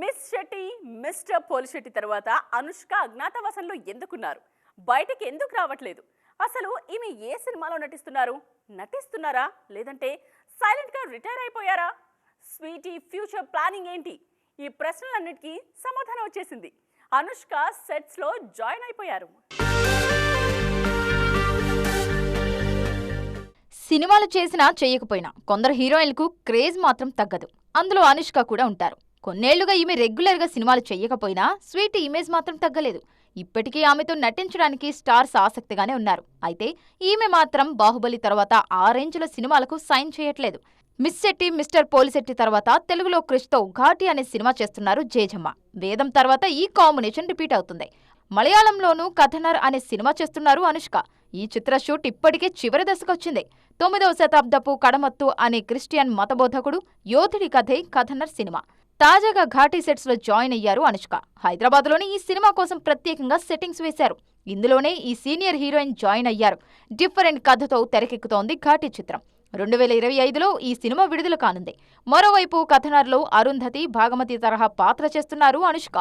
Miss Shetty mister Polisetty తర్వాత అనుష్క అజ్ఞాతవాసంలో ఎందుకున్నారు? బయటకి ఎందుకు రావట్లేదు? అసలు ఈమె ఏ సినిమాలో నటిస్తున్నారు? నటిస్తున్నారా? లేదంటే సైలెంట్గా రిటైర్ అయిపోయారా? స్వీటీ ఫ్యూచర్ ప్లానింగ్ ఏంటి? ఈ ప్రశ్నలన్నిటికీ సమాధానం వచ్చేసింది. అనుష్క సెట్స్లో జాయిన్ అయిపోయారు. సినిమాలు చేసినా చేయకపోయినా కొందరు హీరోయిన్లకు క్రేజ్ మాత్రం తగ్గదు. అందులో అనుష్క కూడా ఉంటారు. కొన్నేళ్ళుగా ఈమె రెగ్యులర్గా సినిమాలు చేయకపోయినా స్వీట్ ఇమేజ్ మాత్రం తగ్గలేదు. ఇప్పటికీ ఆమెతో నటించడానికి స్టార్స్ ఆసక్తిగానే ఉన్నారు. అయితే ఈమె మాత్రం బాహుబలి తర్వాత ఆ రేంజ్లో సినిమాలకు సైన్ చేయట్లేదు. మిస్ శెట్టి మిస్టర్ పోలిశెట్టి తర్వాత తెలుగులో క్రిష్తో ఘాటి అనే సినిమా చేస్తున్నారు జేజమ్మ. వేదం తర్వాత ఈ కాంబినేషన్ రిపీట్ అవుతుంది. మలయాళంలోనూ కథనర్ అనే సినిమా చేస్తున్నారు అనుష్క. ఈ చిత్ర షూట్ ఇప్పటికే చివరి దశకొచ్చింది. తొమ్మిదవ శతాబ్దపు కడమత్తు అనే క్రిస్టియన్ మతబోధకుడు యోధుడి కథే కథనర్ సినిమా. తాజాగా ఘాటీ సెట్స్లో జాయిన్ అయ్యారు అనుష్క. హైదరాబాద్లోని ఈ సినిమా కోసం ప్రత్యేకంగా సెట్టింగ్స్ వేశారు. ఇందులోనే ఈ సీనియర్ హీరోయిన్ జాయిన్ అయ్యారు. డిఫరెంట్ కథతో తెరకెక్కుతోంది ఘాటీ చిత్రం. రెండు వేల ఇరవై ఐదులో ఈ సినిమా విడుదల కానుంది. మరోవైపు కథనర్లు అరుంధతి భాగమతి తరహా పాత్ర చేస్తున్నారు అనుష్క.